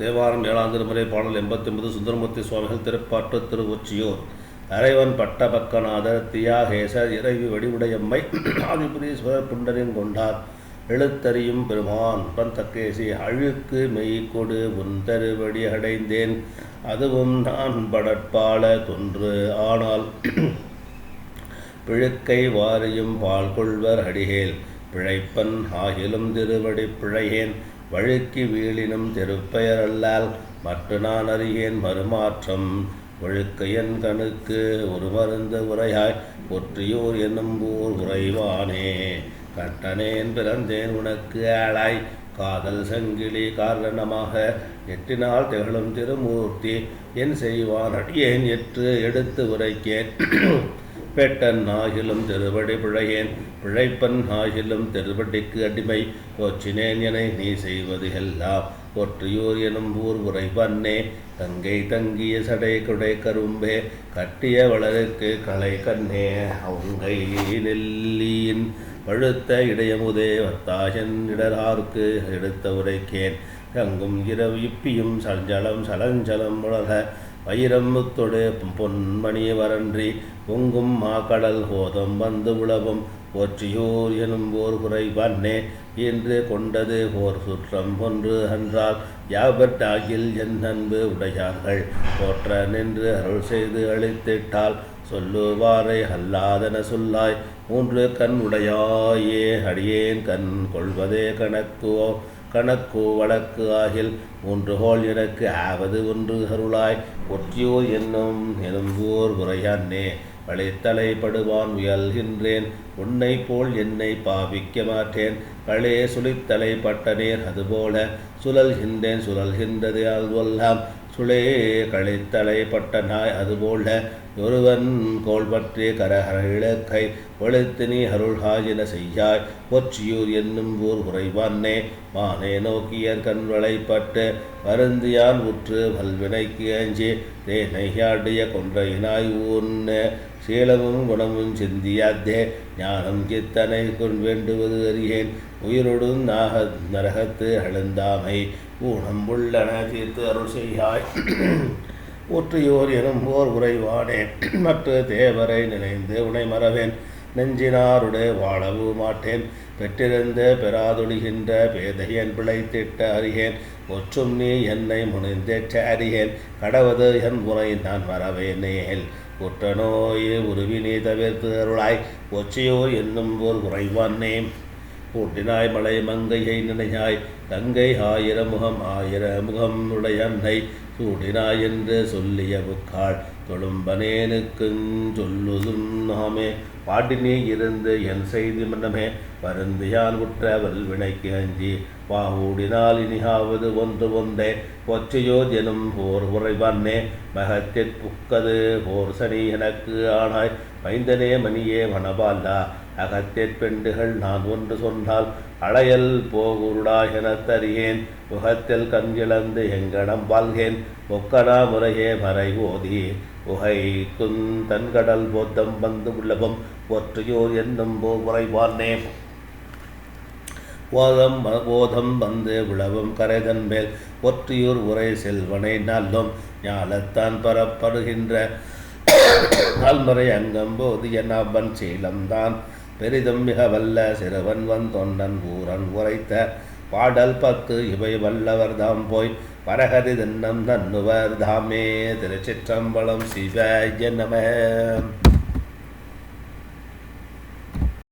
தேவாரம் ஏழாம் திருமுறை பாடல் எண்பத்தொன்பது சுந்தரமூர்த்தி சுவாமிகள் திருப்பாட்டு திருவொச்சியூர் அரைவன் பட்டபக்கநாதர் தியாகேசர் இறைவி வடிவுடையம்மை ஆதிபுரீஸ்வரர் புண்டரின் கொண்டார். எழுத்தறியும் பெருமான் பந்தக்கேசி அழுக்கு மெய் கொடு உன் தருவடி அடைந்தேன். அதுவும் நான் படற்பால தொன்று ஆனால் பிழுக்கை வாரியும் பால் கொள்வர் அடிகேல். பிழைப்பன் ஆகிலும் திருவடி பிழையேன். வழுக்கி வீழினும் திருப்பெயரல்லால் மற்ற நான் அறியேன் மறுமாற்றம். ஒழுக்க என் கணுக்கு ஒரு மருந்து உரையாய் ஒற்றியூர் என்னும் ஊர் உறைவானே கட்டனேன் பிறந்தேன் உனக்கு ஆளாய். காதல் சங்கிலி காரணமாக எட்டினால் திகழும் திருமூர்த்தி என் செய்வான் அடியேன் எற்று எடுத்து உரைக்கேன். பேட்டன் ஆகிலும் திருவடி பிழையேன். பிழைப்பன் ஆகிலும் திருவடிக்கு அடிமை. போற்றினேன் என நீ செய்வது எல்லாம் ஒற்றியூர் எனும் ஊர் உரைவன்னே தங்கை தங்கிய சடை குடை கரும்பே. கட்டிய வளருக்கு களை கண்ணே. அவங்கை நெல்லியின் பழுத்த இடையமுதே. வத்தாயன் இடராருக்கு எடுத்த உரைக்கேன். தங்கும் இரவு இப்பியும் சஞ்சலம் சலஞ்சலம் உலக. வைரம்புத்தொடு பொன்மணி வரன்றி பொங்கும் மாக்கடல் கோதம் வந்து உழவும் போற்றியோர் எனும் ஓர் குறை வண்ணே என்று கொண்டது ஓர் சுற்றம் ஒன்று அன்றால் யாவற்றாகில் என் அன்பு உடையார்கள். போற்ற நின்று அருள் செய்து அழித்திட்டால் சொல்லுவாரை அல்லாதன சொல்லாய் மூன்று கண் உடையாயே அடியேன் கண் கொள்வதே கணக்குவோ கணக்கு வழக்கு ஆகில் மூன்று கோள் எனக்கு ஆவது ஒன்று அருளாய். ஒற்றியோர் என்னும் எனும்போர் உரையானே வளைத்தலைப்படுவான் முயல்கின்றேன் உன்னை போல் என்னை பாவிக்க மாட்டேன் பழைய சுழித்தலை பட்டனேர் அதுபோல சுழல்கின்றேன். சுழல்கின்றது அல்வல்லாம். சுளே கழித்தலை பட்டனாய் அதுபோல ஒருவன் கோல் பற்றி கரஹர இலக்கை ஒழுத்து நீ அருள்ஹாயின செய்யாய். ஒற்றியூர் என்னும் ஊர் குறைவானே. மானே நோக்கியர் கண்வளைப்பட்டு வருந்தியான் உற்று வல்வினைக்கு அஞ்சி. தேனையாடிய கொன்றையினாய் ஊன்ன சீலமும் குணமும் சிந்தியாத்தே ஞானம் கித்தனை கொண் வேண்டுவது அறியேன். உயிரொடும் நாக நரகத்து அழுந்தாமை ஊனம் உள்ளன தீர்த்து அருள் செய்யாய். ஒற்றியோர் எனும் போர் உறைவானே மற்ற தேவரை நினைந்து உனை மறவேன். நெஞ்சினாருடைய வாழவும் மாட்டேன். பெற்றிருந்த பெறாதொழிகின்ற பேதையன் பிழைத்திட்ட அறியேன். ஒற்றும் நீ என்னை முனைந்தேற்ற அறியேன். கடவது என் உரை நான் வரவேனேன் குற்ற நோயே உருவினே தவிர்த்து அருளாய். ஒச்சையோ என்னும் போர் உறைவானே கூட்டினாய் மலை மங்கையை நினையாய். கங்கை ஆயிர முகம் ஆயிர முகம் உடைய அன்னை. சூடினாய் என்று சொல்லிய புக்காள் தொழும்பனேனுக்குஞ் சொல்லுதும் நாமே பாட்டினே இருந்து என் செய்தி மன்னமே வருந்தியான் உற்ற வல்வினைக்கு அஞ்சி பாவூடினால் இனியாவது ஒன்று ஒன்றே ஒற்றையோ ஜெனும் போர் உறைவன்னே மகத்திற் புக்கது போர் சனி எனக்கு ஆனாய் மைந்தனே மணியே வனபாலா அகத்தேற் பெண்டுகள் நான் ஒன்று சொன்னால் அழையல் போகுருடா எனத் தறியேன் முகத்தில் கண்கிழந்து இழந்து எங்கடம் வாழ்கேன் ஒக்கனா முறையே மறை ஓதி உகை குந்தன்கடல் போத்தம் பந்து உள்ளபம் ஒற்றையோர் என்னும் போ உறைவானே ஓதம் போதம் வந்து விழவும் கரைதன் மேல் ஒற்றியூர் உரை செல்வனை நல்லும் ஞாலத்தான் பரப்படுகின்ற நால்மறை அங்கம் போது என் அவன் சீலம்தான். பெரிதும் மிக வல்ல சிறுவன் வன் தொண்டன் ஊரன் உரைத்த பாடல் பத்து இவை வல்லவர்தாம் போய் பரஹரி தன்னம் தன்னுவர் தாமே திருச்சிற்றம்பலம் சிவாய நம.